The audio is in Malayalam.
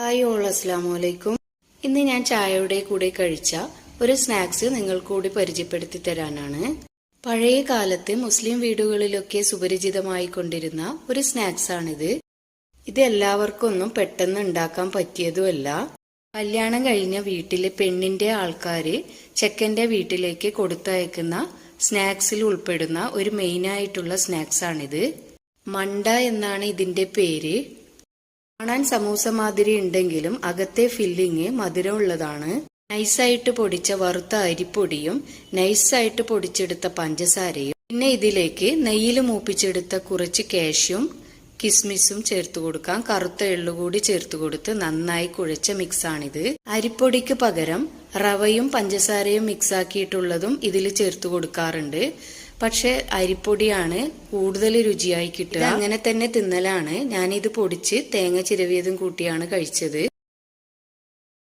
ഹായ് ഓൾ അസ്സാമു അലൈക്കും ഇന്ന് ഞാൻ ചായയുടെ കൂടെ കഴിച്ച ഒരു സ്നാക്സ് നിങ്ങൾക്ക് കൂടി പരിചയപ്പെടുത്തി തരാനാണ്. പഴയ കാലത്ത് മുസ്ലിം വീടുകളിലൊക്കെ സുപരിചിതമായി കൊണ്ടിരുന്ന ഒരു സ്നാക്സ് ആണിത് ഇത് എല്ലാവർക്കും ഒന്നും പെട്ടെന്ന് ഉണ്ടാക്കാൻ പറ്റിയതുമല്ല. കല്യാണം കഴിഞ്ഞ വീട്ടിലെ പെണ്ണിന്റെ ആൾക്കാര് ചെക്കന്റെ വീട്ടിലേക്ക് കൊടുത്തയക്കുന്ന സ്നാക്സിൽ ഉൾപ്പെടുന്ന ഒരു മെയിനായിട്ടുള്ള സ്നാക്സ് ആണിത് മണ്ട എന്നാണ് ഇതിന്റെ പേര്. കാണാൻ സമൂസ മാതിരി ഉണ്ടെങ്കിലും അകത്തെ ഫില്ലിങ് മധുരമുള്ളതാണ്. നൈസായിട്ട് പൊടിച്ച വറുത്ത അരിപ്പൊടിയും നൈസായിട്ട് പൊടിച്ചെടുത്ത പഞ്ചസാരയും. പിന്നെ ഇതിലേക്ക് നെയ്യിൽ മൂപ്പിച്ചെടുത്ത കുറച്ച് കാഷ്യും കിസ്മിസും ചേർത്ത് കൊടുക്കാം. കറുത്ത എള്ളുകൂടി ചേർത്ത് കൊടുത്ത് നന്നായി കുഴച്ച മിക്സാണിത്. അരിപ്പൊടിക്ക് പകരം റവയും പഞ്ചസാരയും മിക്സ് ആക്കിയിട്ടുള്ളതും ഇതിൽ ചേർത്ത് കൊടുക്കാറുണ്ട്. പക്ഷെ അരിപ്പൊടിയാണ് കൂടുതൽ രുചിയായി കിട്ടുക. അങ്ങനെ തന്നെ തിന്നലാണ്. ഞാനിത് പൊടിച്ച് തേങ്ങ ചിരവിയതും കൂട്ടിയാണ് കഴിച്ചത്.